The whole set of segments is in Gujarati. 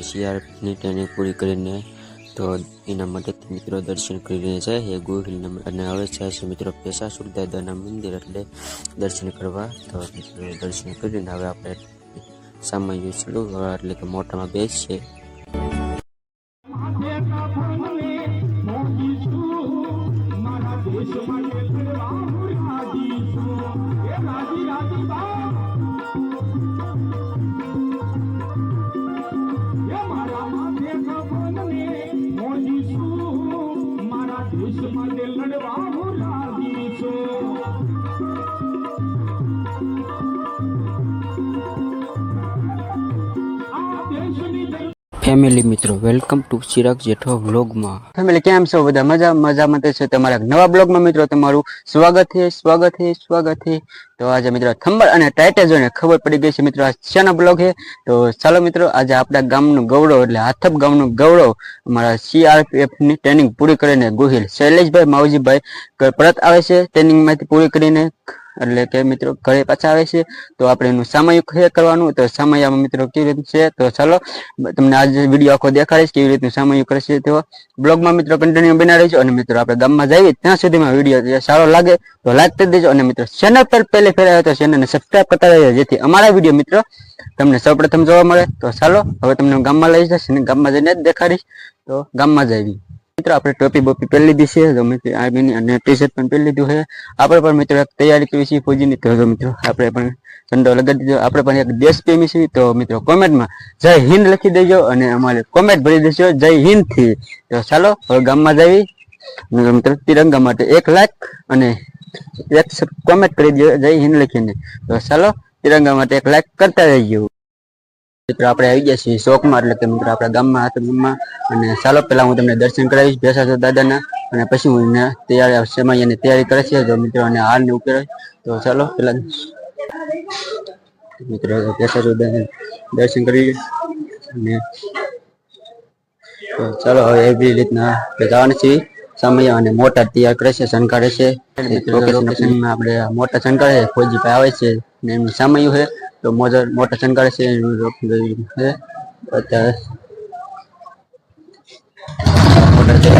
અને સીઆરપીની ટ્રેનિંગ પૂરી કરીને તો એના માટે મિત્રો દર્શન કરી જાય છે. ગોહિલના અને હવે જાય છે મિત્રો, પેશા સુરદાદાના મંદિર એટલે દર્શન કરવા. તો દર્શન કરીને હવે આપણે સામાન્ય ચડું એટલે કે મોટામાં બેસ ફેમિલી મિત્રો વેલકમ ટુ ચિરાગ જેઠો વ્લોગમાં ફેમિલી કેમ છો? બધા મજા, મજામાં છે? તમારા નવા બ્લોગમાં મિત્રો, તમારું સ્વાગત છે સ્વાગત છે સ્વાગત છે. તો આજે મિત્રો થંબર અને ટાઇટલ જોઈને ખબર પડી ગઈ છે મિત્રો, આ શાનો બ્લોગ છે? તો ચાલો મિત્રો, આજે આપણા ગામનું ગૌરવ, એટલે હાથપ ગામનું ગૌરવ, અમારા સીઆરપીએફની ટ્રેનિંગ પૂરી કરીને ગોહિલ શૈલેષભાઈ માવજીભાઈ પરત આવે છે ટ્રેનિંગમાંથી પૂરી કરીને એટલે કે મિત્રો ઘરે પાછા આવે છે, તો આપણે એનું સામયિક છે કરવાનું, તો સામયામાં મિત્રો કેવી રીતનું છે, તો ચાલો, તમને આજે વીડિયો આખો દેખાડીશ કેવી રીતનું સામયિક કરશે તેઓ. બ્લોગમાં મિત્રો કન્ટિન્યુ બના રહેજો અને મિત્રો આપણે ગામમાં જઈએ, ત્યાં સુધીમાં વીડિયો સારો લાગે તો લાઈક કરી દેજો અને મિત્રો ચેનલ પર પહેલે ફેરાયો તો ચેનલને સબસ્ક્રાઈબ કરતા રહેજો, જેથી અમારા વીડિયો મિત્રો તમને સૌપ્રથમ જોવા મળે. તો ચાલો, હવે તમને ગામમાં લઈ જઈશ અને ગામમાં જઈને જ દેખાડીશ. તો ગામમાં જઈએ મિત્રો, આપણે ટોપી બોપી પહેરી લીધી છે. તો મિત્રો આર્મીની અને ટી શર્ટ પણ પહેરી લીધું છે. આપણે પણ મિત્રો એક તૈયારી કરી છે ફોજીની. તો મિત્રો, આપણે પણ ઠંડો લગાડી દીધો. આપણે પણ એક દેશ પ્રેમી છીએ. તો મિત્રો, કોમેન્ટમાં જય હિન્દ લખી દેજો અને અમારે કોમેન્ટ ભરી દેજો. જય હિન્દથી તો ચાલો, હવે ગામમાં જઈ મિત્રો, તિરંગા માટે એક લાખ અને એક કોમેન્ટ કરી દો જય હિન્દ લખીને. તો ચાલો, તિરંગા માટે એક લાખ કરતા રહીજો. મિત્રો આપણે આવી ગયા છીએ શોકમાં એટલે કે મિત્રો આપણા ગામમાં હાથ ગામમાં. અને ચાલો પહેલા હું તમને દર્શન કરાવીશ ભેસાસો દાદાના. અને પછી હું એને તૈયાર તૈયારી કરે છે તો મિત્રો અને હાર ને ઉકેલ તો ચાલો પેલા મિત્રો ભેસાસો દાદા દર્શન કરી અને તો ચાલો હવે એવી રીતના જવાનું છીએ. સમય અને મોટા તૈયાર કરે છે શણગારે છે. આપણે મોટા શણગારે છે ફોજી ભાઈ આવે છે ને એમનું સમય છે તો મોજા મોટા શણગારે છે, એનું અત્યારે તૈયાર કરે છે.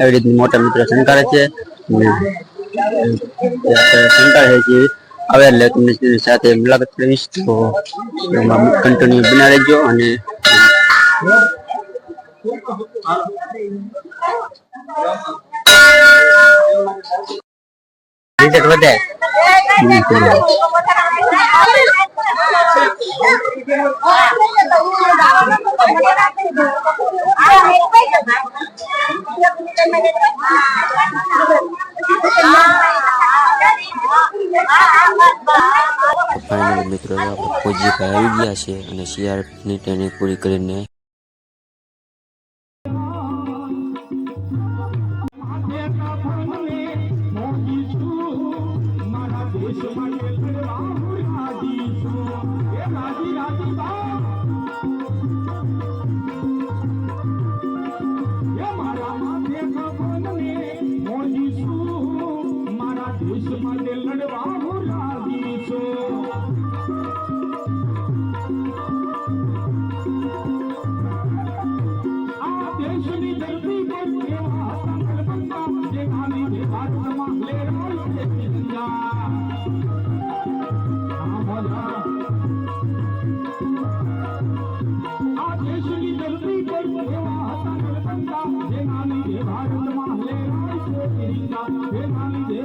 એવી રીતની મોટા મિત્રો શણગારે છે. શણગારે છે આવે એટલે તમને સાથે મુલાકાત કરીશ. તો કન્ટિન્યુ બના રહેજો અને રિઝલ્ટ વધે. મિત્રો પૂજી ભાઈ ગયા છે અને સીઆરપીની ટ્રેનિંગ પૂરી કરીને તિરંગા. જે ગાંધી જે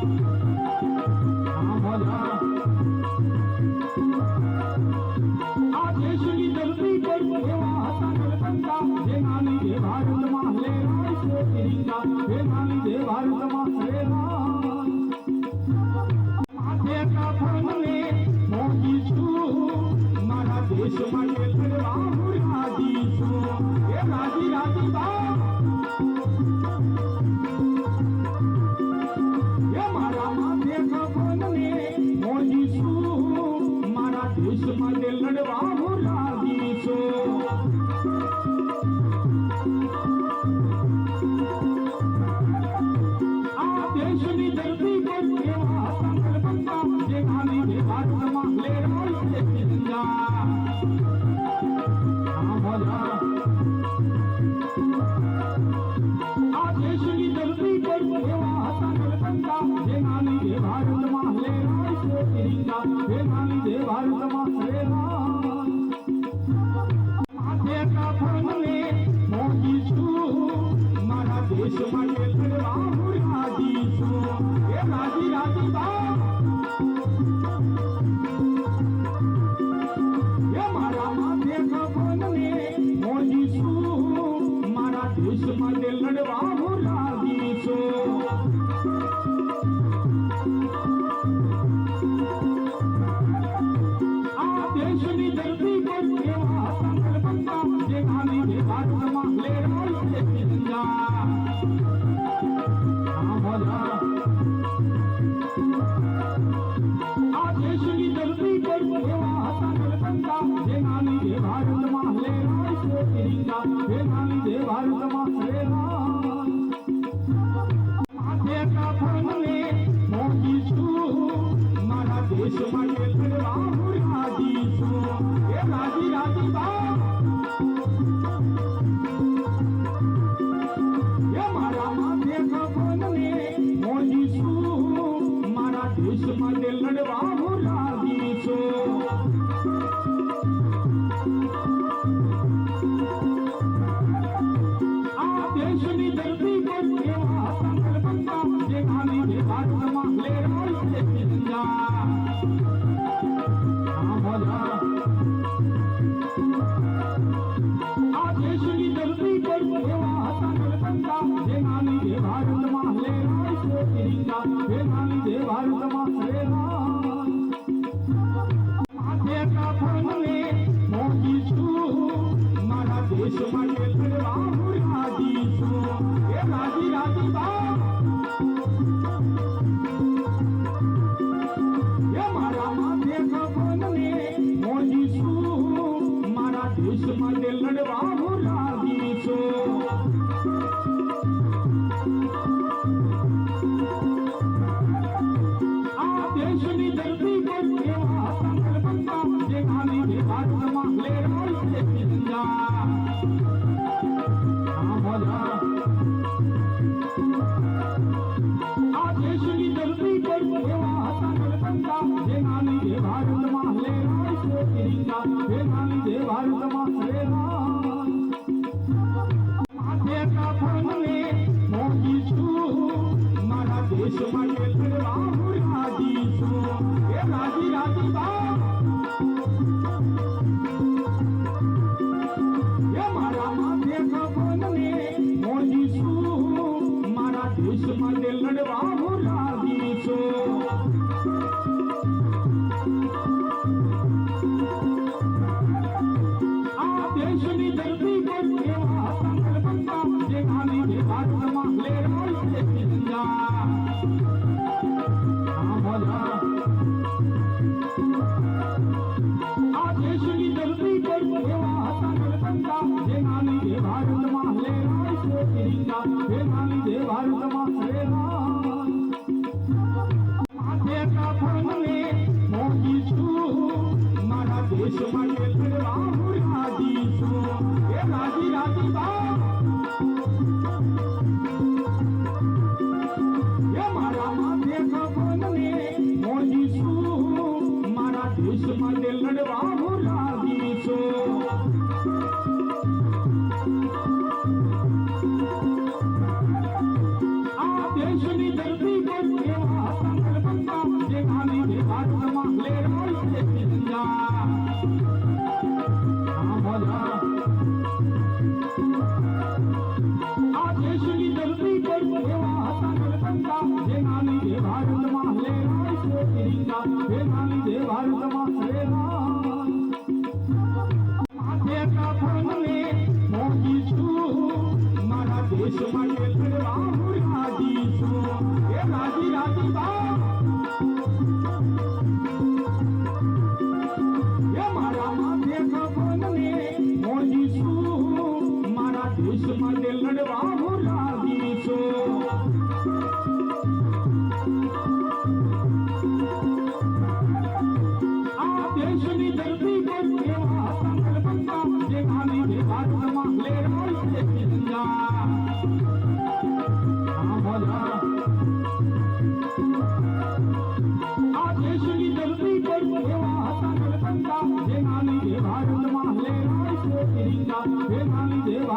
Thank you. જેના લીધે ભારતમાં માટે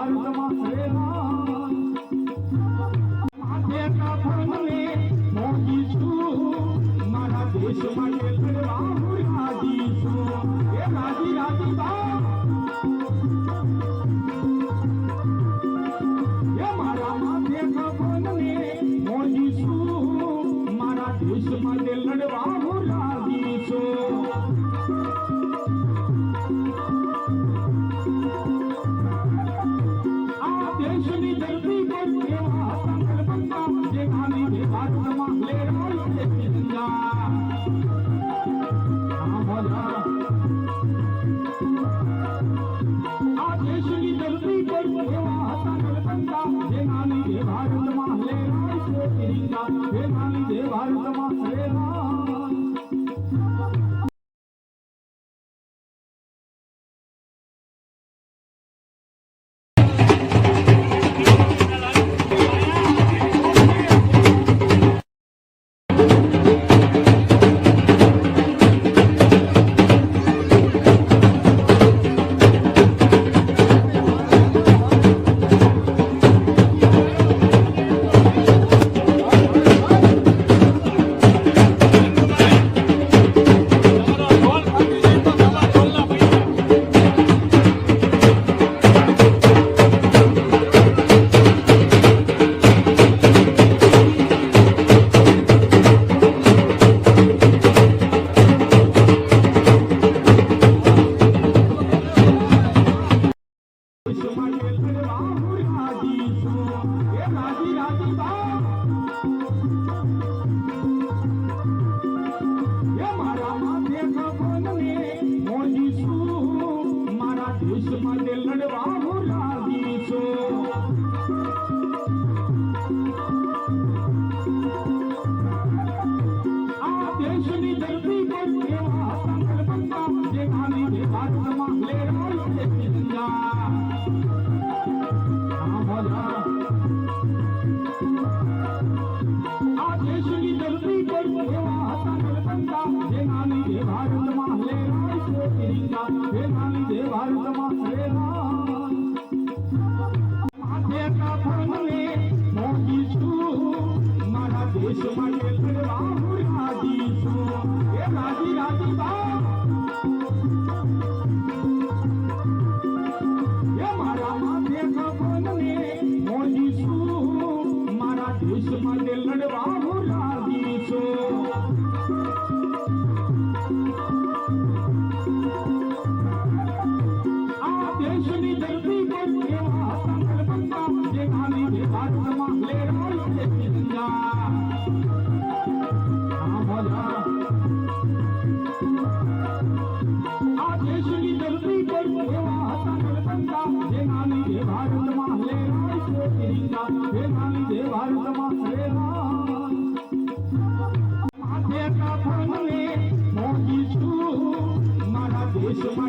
Ai, eu. મારા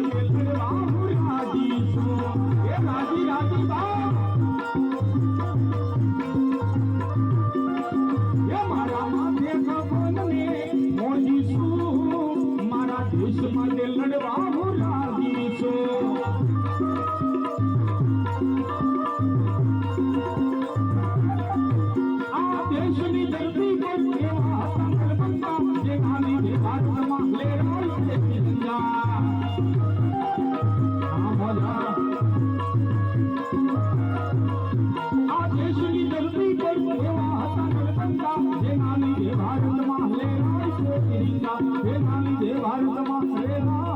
દેશ માટે હે ભાવી દેવારુ તમા હે ભાવ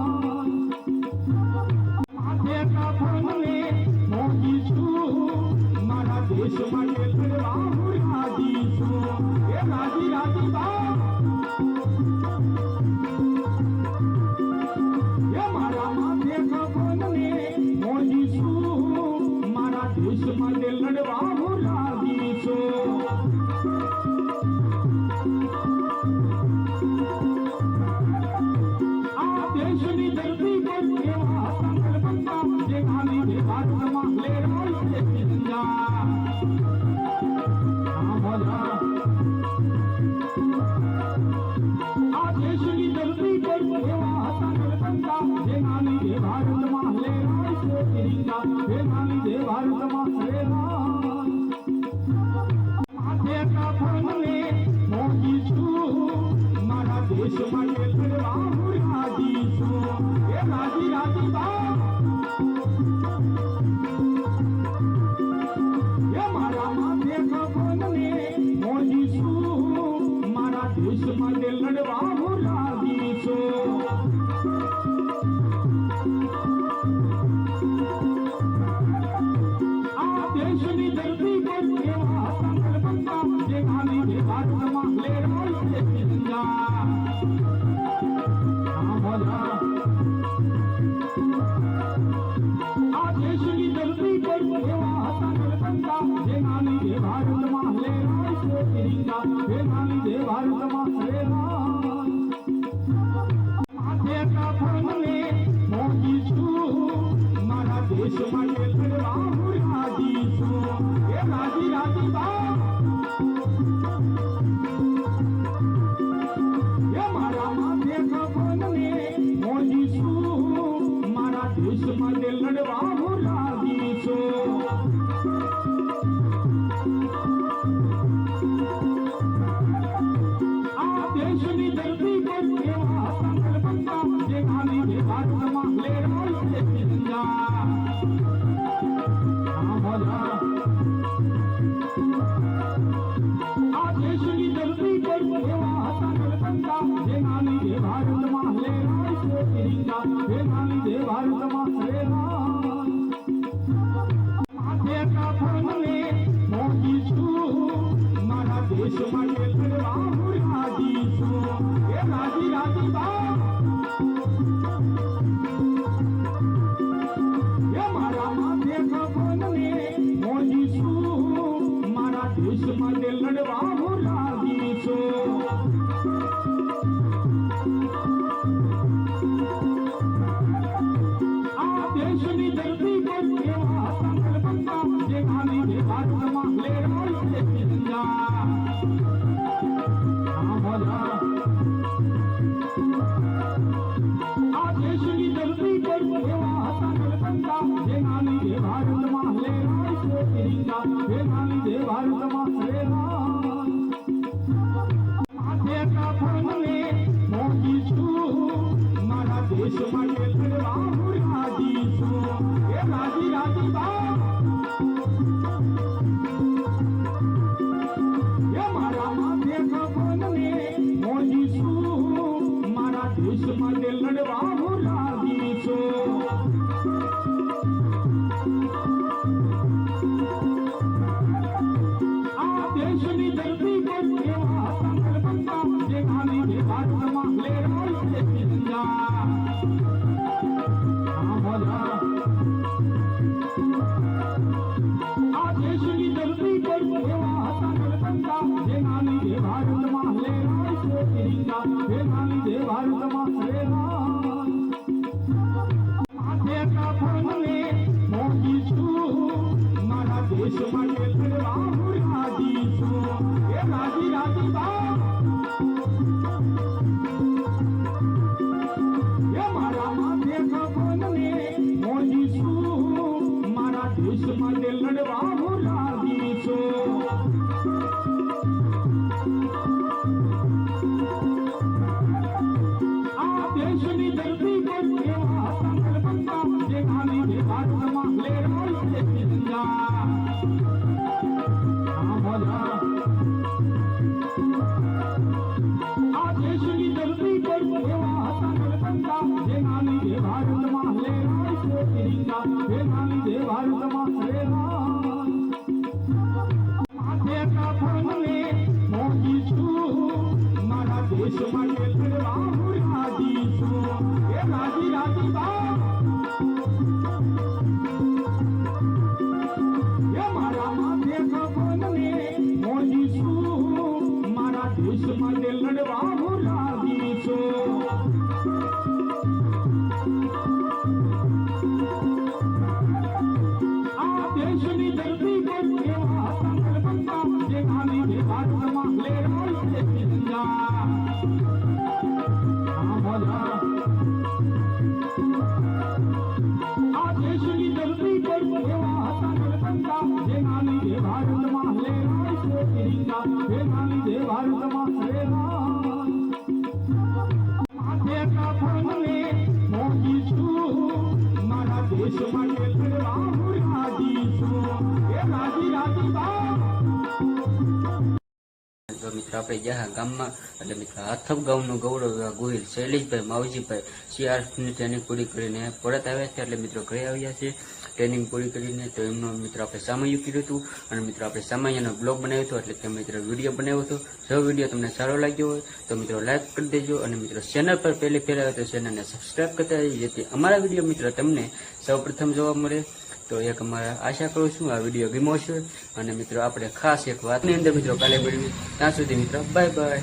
મારા દેશ તો મિત્રો આપણે જ્યાં ગામમાં. એટલે મિત્રો હાથપ ગામનું ગૌરવ એવા ગોહિલ શૈલેષભાઈ, માવજીભાઈ સીઆરએફની ટ્રેનિંગ પૂરી કરીને પરત આવ્યા છે. એટલે મિત્રો ઘરે આવ્યા છે. ટ્રેનિંગ પૂરી કરીને તો એમનો મિત્રો આપણે સામયુ કર્યું હતું. અને મિત્રો આપણે સામાયનો બ્લોગ બનાવ્યો હતો. એટલે કે મિત્રો વીડિયો બનાવ્યો હતો. જો વીડિયો તમને સારો લાગ્યો હોય, તો મિત્રો લાઈક કરી દેજો. અને મિત્રો ચેનલ પર પહેલી ફેર આવે તો ચેનલને સબસ્ક્રાઈબ કરતા જેથી અમારા વીડિયો મિત્રો તમને સૌપ્રથમ જોવા મળે. તો એક અમારા આશા કરું છું આ વીડિયો ગમ્યો છે. અને મિત્રો, આપણે ખાસ એક વાતની અંદર મિત્રો કાલે મળીએ. ત્યાં સુધી મિત્રો બાય બાય